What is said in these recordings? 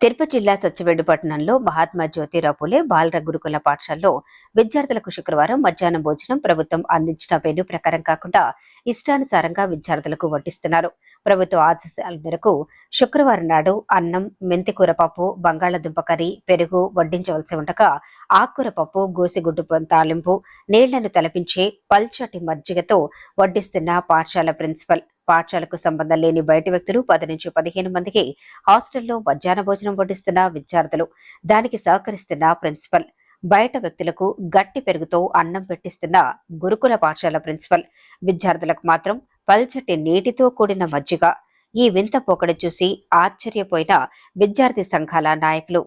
తిరుపతి జిల్లా సత్యవేడుపట్నంలో మహాత్మా జ్యోతిరావు పులే బాలర గురుకుల పాఠశాలలో విద్యార్థులకు శుక్రవారం మధ్యాహ్నం భోజనం ప్రభుత్వం అందించిన పేరు ప్రకారం కాకుండా ఇష్టానుసారంగా విద్యార్థులకు వడ్డిస్తున్నారు. ప్రభుత్వ ఆదేశాల మేరకు శుక్రవారం నాడు అన్నం మెంతికూర పప్పు బంగాళాదుంప కర్రీ పెరుగు వడ్డించవలసి ఉండగా ఆకుకూర పప్పు గోసిగుడ్డు తాలింపు నీళ్ళను తలపించే పల్చటి మజ్జిగతో వడ్డిస్తున్న పాఠశాల ప్రిన్సిపల్ పాఠశాలకు సంబంధం లేని బయటి వ్యక్తులు పది నుంచి పదిహేను మందికి హాస్టల్లో మధ్యాహ్న భోజనం వడ్డిస్తున్న విద్యార్థులు. దానికి సహకరిస్తున్న ప్రిన్సిపల్. బయట వ్యక్తులకు గట్టి పెరుగుతో అన్నం పెట్టిస్తున్న గురుకుల పాఠశాల ప్రిన్సిపల్. విద్యార్థులకు మాత్రం పల్చటి నీటితో కూడిన మజ్జిగ. ఈ వింత పోకడ చూసి ఆశ్చర్యపోయిన విద్యార్థి సంఘాల నాయకులు.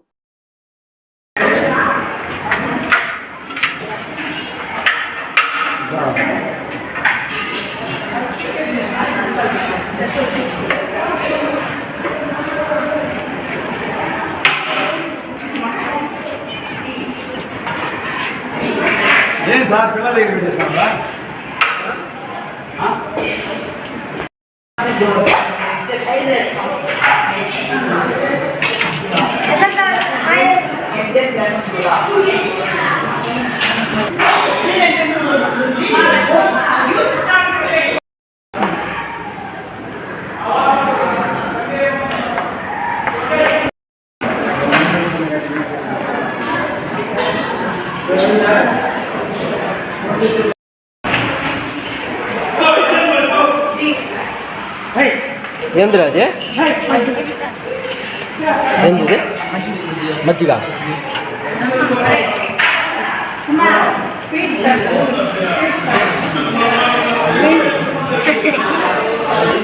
ಏನು ಸರ್ ಪಿಲ್ಲರ್ ಹೇಗಿದೆ ಸರ್ ಹಾಂ ఏందిరా అది ఏంది ఇది మజ్జిగ